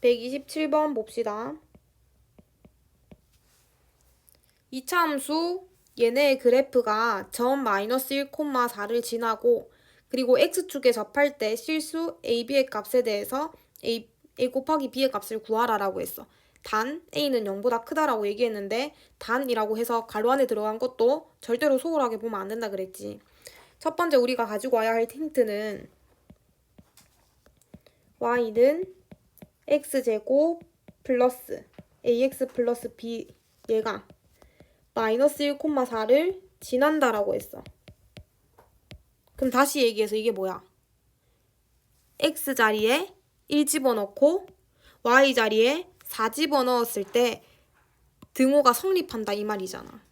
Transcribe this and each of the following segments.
127번 봅시다. 이차함수 얘네의 그래프가 점 마이너스 1,4를 지나고 그리고 x축에 접할 때 실수 a,b의 값에 대해서 a, a 곱하기 b의 값을 구하라라고 했어. 단 a는 0보다 크다라고 얘기했는데 단이라고 해서 가로 안에 들어간 것도 절대로 소홀하게 보면 안 된다 그랬지. 첫 번째 우리가 가지고 와야 할 힌트는 y는 x제곱 플러스 ax 플러스 b 얘가 마이너스 1,4를 지난다라고 했어. 그럼 다시 얘기해서 이게 뭐야? x 자리에 1 집어넣고 y 자리에 4 집어넣었을 때 등호가 성립한다 이 말이잖아.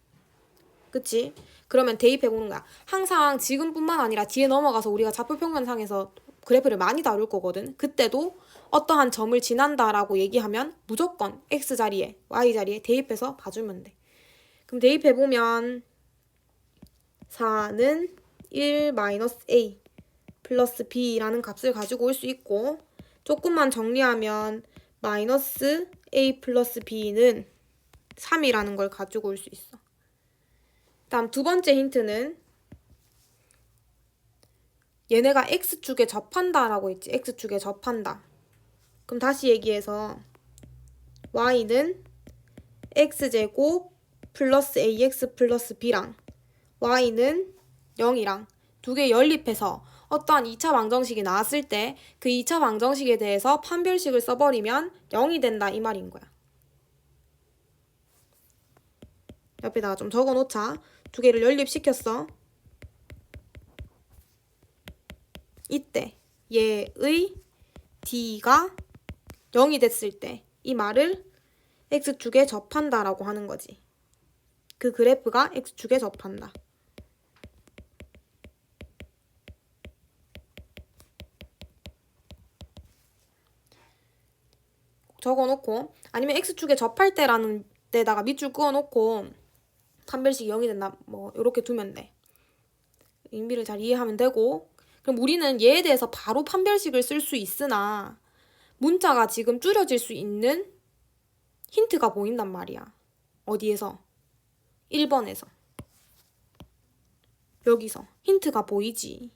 그치? 그러면 대입해보는 거야. 항상 지금뿐만 아니라 뒤에 넘어가서 우리가 좌표평면상에서 그래프를 많이 다룰 거거든. 그때도 어떠한 점을 지난다라고 얘기하면 무조건 x 자리에 y 자리에 대입해서 봐주면 돼. 그럼 대입해보면 4는 1 마이너스 a 플러스 b라는 값을 가지고 올 수 있고 조금만 정리하면 마이너스 a 플러스 b는 3이라는 걸 가지고 올 수 있어. 다음 두 번째 힌트는 얘네가 x축에 접한다라고 했지. x축에 접한다. 그럼 다시 얘기해서 y는 x제곱 플러스 ax 플러스 b랑 y는 0이랑 두 개 연립해서 어떠한 2차 방정식이 나왔을 때 그 2차 방정식에 대해서 판별식을 써버리면 0이 된다 이 말인 거야. 옆에다가 좀 적어 놓자. 두 개를 연립시켰어. 이때 얘의 d가 0이 됐을 때 이 말을 x축에 접한다라고 하는 거지. 그 그래프가 x축에 접한다. 적어놓고 아니면 x축에 접할 때라는 데다가 밑줄 그어놓고 판별식이 0이 된다 뭐 이렇게 두면 돼. 의미를 잘 이해하면 되고 그럼 우리는 얘에 대해서 바로 판별식을 쓸 수 있으나 문자가 지금 줄여질 수 있는 힌트가 보인단 말이야. 어디에서? 1번에서. 여기서 힌트가 보이지.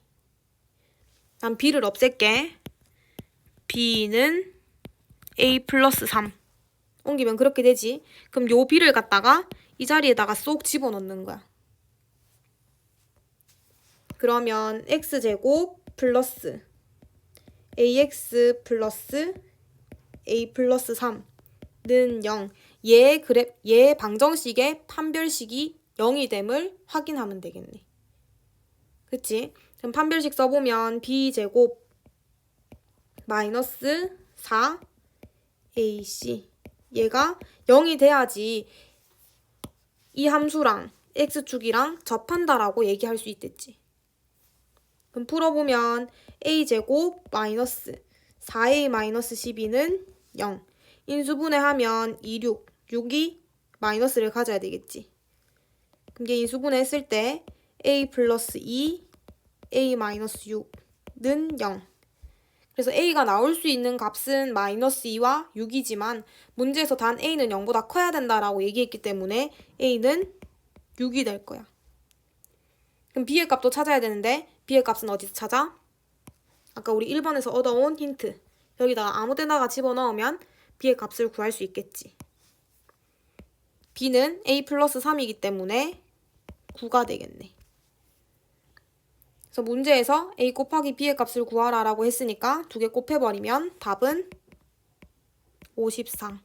난 b를 없앨게. b는 a 플러스 3. 옮기면 그렇게 되지. 그럼 요 b를 갖다가 이 자리에다가 쏙 집어넣는 거야. 그러면 x제곱 플러스 ax 플러스 a 플러스 3는 0. 얘 그래 얘 방정식의 판별식이 0이 됨을 확인하면 되겠네. 그치? 그럼 판별식 써보면 b제곱 마이너스 4 ac 얘가 0이 돼야지 이 함수랑 x축이랑 접한다라고 얘기할 수 있겠지. 그럼 풀어보면 a제곱 마이너스 4a 마이너스 12는 0. 인수분해하면 2, 6, 6이 마이너스를 가져야 되겠지. 얘 인수분해했을 때 a 플러스 2, a 마이너스 6는 0. 그래서 a가 나올 수 있는 값은 마이너스 2와 6이지만 문제에서 단 a는 0보다 커야 된다라고 얘기했기 때문에 a는 6이 될 거야. 그럼 b의 값도 찾아야 되는데 b의 값은 어디서 찾아? 아까 우리 1번에서 얻어온 힌트. 여기다가 아무 데다가 집어넣으면 b의 값을 구할 수 있겠지. b는 a 플러스 3이기 때문에 9가 되겠네. 그래서 문제에서 a 곱하기 b의 값을 구하라 라고 했으니까 두 개 곱해버리면 답은 53.